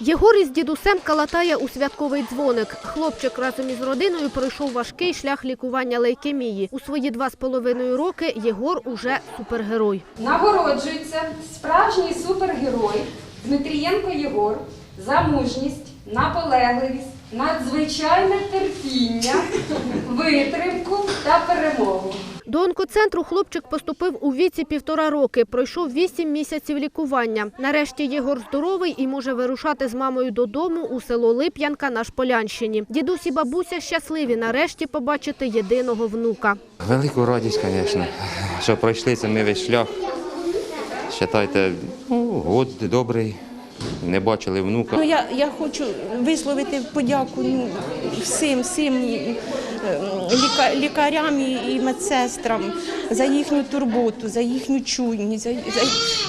Єгор із дідусем калатає у святковий дзвоник. Хлопчик разом із родиною пройшов важкий шлях лікування лейкемії. У свої два з половиною роки Єгор уже супергерой. Нагороджується справжній супергерой Дмитрієнко Єгор за мужність, наполегливість, надзвичайне терпіння, витримку та перемогу. До онкоцентру хлопчик поступив у віці півтора роки. Пройшов вісім місяців лікування. Нарешті Єгор здоровий і може вирушати з мамою додому у село Лип'янка на Шполянщині. Дідусь і бабуся щасливі нарешті побачити єдиного внука. Велику радість, звісно, що пройшли це ми весь шлях. Вважайте, ну, год добрий, не бачили внука. Ну, я, я хочу висловити подяку ну, всім, всім лікарям і, медсестрам за їхню турботу, за їхню чуйність, за, за,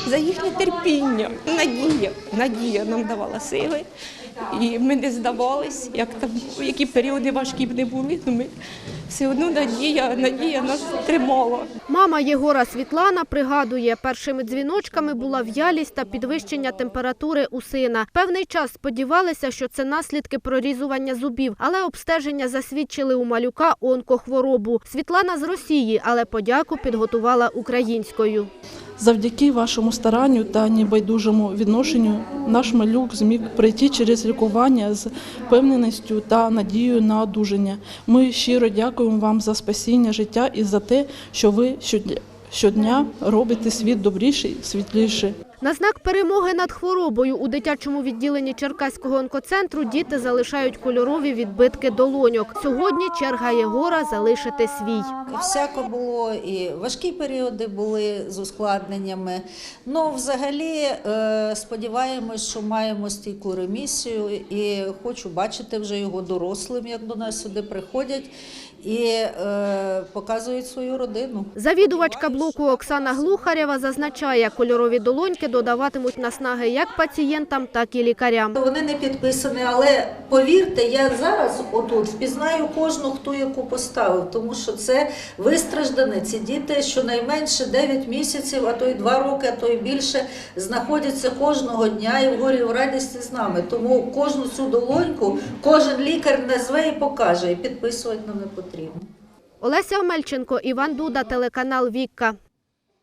за їхнє терпіння. Надія, надія нам давала сили. І ми не здавались, як там, які періоди важкі б не були, але ми все одно надія, надія нас тримала. Мама Єгора Світлана пригадує, першими дзвіночками була в'ялість та підвищення температури у сина. Певний час сподівалися, що це наслідки прорізування зубів, але обстеження засвідчили у малюка онкохворобу. Світлана з Росії, але подяку підготувала українською. Завдяки вашому старанню та небайдужому відношенню наш малюк зміг пройти через лікування з впевненістю та надією на одужання. Ми щиро дякуємо вам за спасіння життя і за те, що ви щодня робите світ добріший, світліший. На знак перемоги над хворобою у дитячому відділенні Черкаського онкоцентру діти залишають кольорові відбитки долоньок. Сьогодні черга Єгора залишити свій. Всяко було, і важкі періоди були з ускладненнями. Ну, взагалі, е, сподіваємось, що маємо стійку ремісію, і хочу бачити вже його дорослим, як до нас сюди приходять і е, показують свою родину. Завідувачка блоку Оксана Глухарєва зазначає, кольорові долоньки додаватимуть наснаги як пацієнтам, так і лікарям. Вони не підписані, але повірте, я зараз отут впізнаю кожну, хто яку поставив, тому що це вистраждане. Ці діти щонайменше 9 місяців, а то й 2 роки, а то й більше, знаходяться кожного дня і в горі і в радісті з нами. Тому кожну цю долоньку кожен лікар назве і покаже, і підписувати нам не потрібно. Олеся Омельченко, Іван Дуда, телеканал Вікка.